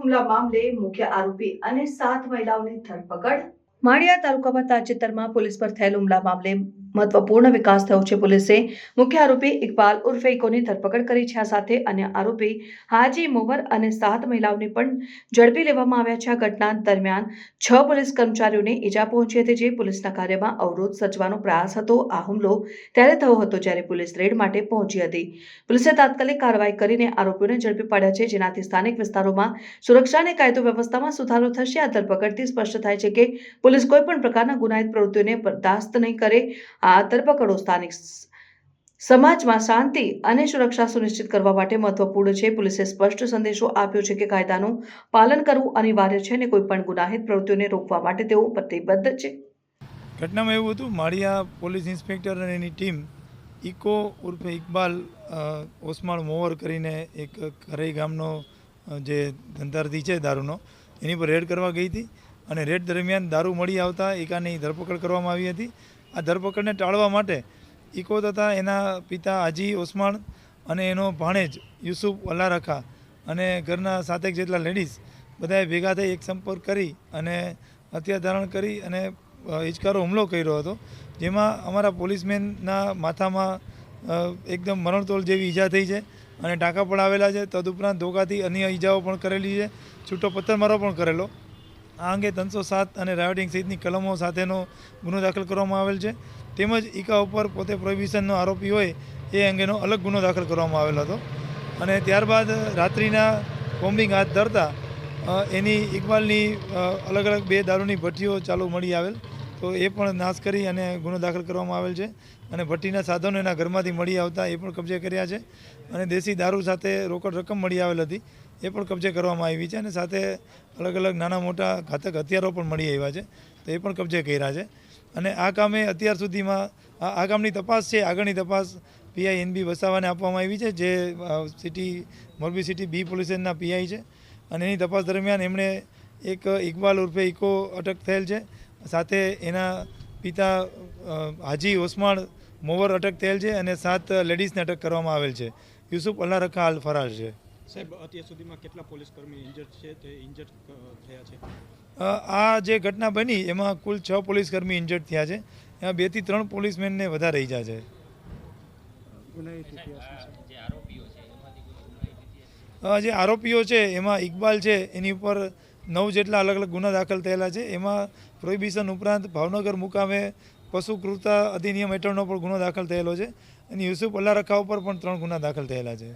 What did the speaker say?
હુમલા મામલે મુખ્ય આરોપી અને સાત મહિલાઓની ધરપકડ. માળિયા તાલુકામાં તાજેતરમાં પોલીસ પર થયેલ હુમલા મામલે મહત્વપૂર્ણ વિકાસ થયો છે પોલીસે. મુખ્ય આરોપી ઇકબાલ ઉર્ફે ઇકોની ધરપકડ કરી છે આ સાથે અન્ય આરોપી હાજી મોવર અને સાત મહિલાઓને પણ ઝડપી લેવામાં આવ્યા છે. આ ઘટના દરમિયાન છ પોલીસ કર્મચારીઓને ઈજા પહોંચી હતી, જે પોલીસના કાર્યમાં અવરોધ સર્જવાનો પ્રયાસ હતો. આ હુમલો ત્યારે થયો હતો જ્યારે પોલીસ રેડ માટે પહોંચી હતી. પોલીસે તાત્કાલિક કાર્યવાહી કરીને આરોપીઓને ઝડપી પાડ્યા છે, જેનાથી સ્થાનિક વિસ્તારોમાં સુરક્ષા અને કાયદો વ્યવસ્થામાં સુધારો થશે. આ ધરપકડથી સ્પષ્ટ થાય છે કે પોલીસ કોઈ પણ પ્રકારના ગુનાહિત પ્રવૃત્તિઓને બરદાસ્ત નહીં કરે. આ ધરપકડો સ્થાનિક સમાજમાં શાંતિ અને સુરક્ષા સુનિશ્ચિત કરવા માટે મહત્વપૂર્ણ છે. પોલીસે સ્પષ્ટ સંદેશો આપ્યો છે કે કાયદાનું પાલન કરવું અનિવાર્ય છે અને કોઈ પણ ગુનાહિત પ્રવૃત્તિઓને રોકવા માટે તેઓ પ્રતિબદ્ધ છે. ઘટનામાં એવું હતું, માળિયા પોલીસ ઇન્સ્પેક્ટર અને એની ટીમ ઇકો ઉર્ફે ઇકબાલ ઓસમાળ મોવર કરીને એક કરઈ ગામનો જે ધંધાર્થી છે દારૂનો, એની પર રેડ કરવા ગઈ હતી અને રેડ દરમિયાન દારૂ મળી આવતા એકાની ધરપકડ કરવામાં આવી હતી. આ ધરપકડને ટાળવા માટે ઇકો તથા એના પિતા હાજી ઓસમાણ અને એનો ભાણેજ યુસુફ અલ્લારખા અને ઘરના સાતેક જેટલા લેડીઝ બધાએ ભેગા થઈ એક સંપર્ક કરી અને હત્યા ધારણ કરી અને હિચકારો હુમલો કર્યો હતો, જેમાં અમારા પોલીસમેનના માથામાં એકદમ મરણતોલ જેવી ઈજા થઈ છે અને ટાંકા પણ આવેલા છે. તદુપરાંત ધોકાથી અન્ય ઈજાઓ પણ કરેલી છે. છૂટો પથ્થરમારો પણ કરેલો. આ અંગે ત્રણસો સાત અને રાયોટિંગ સહિતની કલમો સાથેનો ગુનો દાખલ કરવામાં આવેલ છે. તેમજ ઈકા ઉપર પોતે પ્રોહિબિશનનો આરોપી હોય એ અંગેનો અલગ ગુનો દાખલ કરવામાં આવેલો હતો. અને ત્યારબાદ રાત્રિના બોમ્બિંગ હાથ ધરતા એની ઇકબાલની અલગ અલગ બે દારૂની ભઠ્ઠીઓ ચાલુ મળી આવેલ. તો એ પણ નાશ કરી અને ગુનો દાખલ કરવામાં આવેલ છે. અને ભઠ્ઠીના સાધનો એના ઘરમાંથી મળી આવતા એ પણ કબજે કર્યા છે. અને દેશી દારૂ સાથે રોકડ રકમ મળી આવેલ હતી. એ પણ કબજે કરવામાં આવી છે અને સાથે અલગ અલગ નાના મોટા ઘાતક હથિયારો પણ મળી આવ્યા છે. તો એ પણ કબજે કર્યા છે. અને આ કામે અત્યાર સુધીમાં આ કામની તપાસ છે. આગળની તપાસ પીઆઈ એનબી વસાવાને આપવામાં આવી છે, જે સિટી, મોરબી સિટી બી પોલીસના પીઆઈ છે. અને એની તપાસ દરમિયાન એમણે એક ઇકબાલ ઉર્ફે ઇકો અટક થયેલ છે. સાથે એના પિતા હાજી ઓસમાણ મોવર અટક થયેલ છે અને સાત લેડીઝને અટક કરવામાં આવેલ છે. યુસુફ અલ્લા રખા હાલ ફરાર છે. સાહેબ, અત્યાર સુધીમાં કેટલા પોલીસ કર્મી ઇન્જર્ડ છે તે ઇન્જર્ડ થયા છે? આ જે ઘટના બની, એમાં કુલ છ પોલીસ કર્મી ઇન્જર્ડ થયા છે. એમાં બેથી ત્રણ પોલીસમેનને વધારે ઈજા છે. જે આરોપીઓ છે, એમાં ઇકબાલ છે, એની ઉપર નવ જેટલા અલગ અલગ ગુના દાખલ થયેલા છે. એમાં પ્રોહિબિશન ઉપરાંત ભાવનગર મુકામે પશુ ક્રૂરતા અધિનિયમ હેઠળનો પણ ગુનો દાખલ થયેલો છે. અને યુસુફ અલ્લા રખા ઉપર પણ ત્રણ ગુના દાખલ થયેલા છે.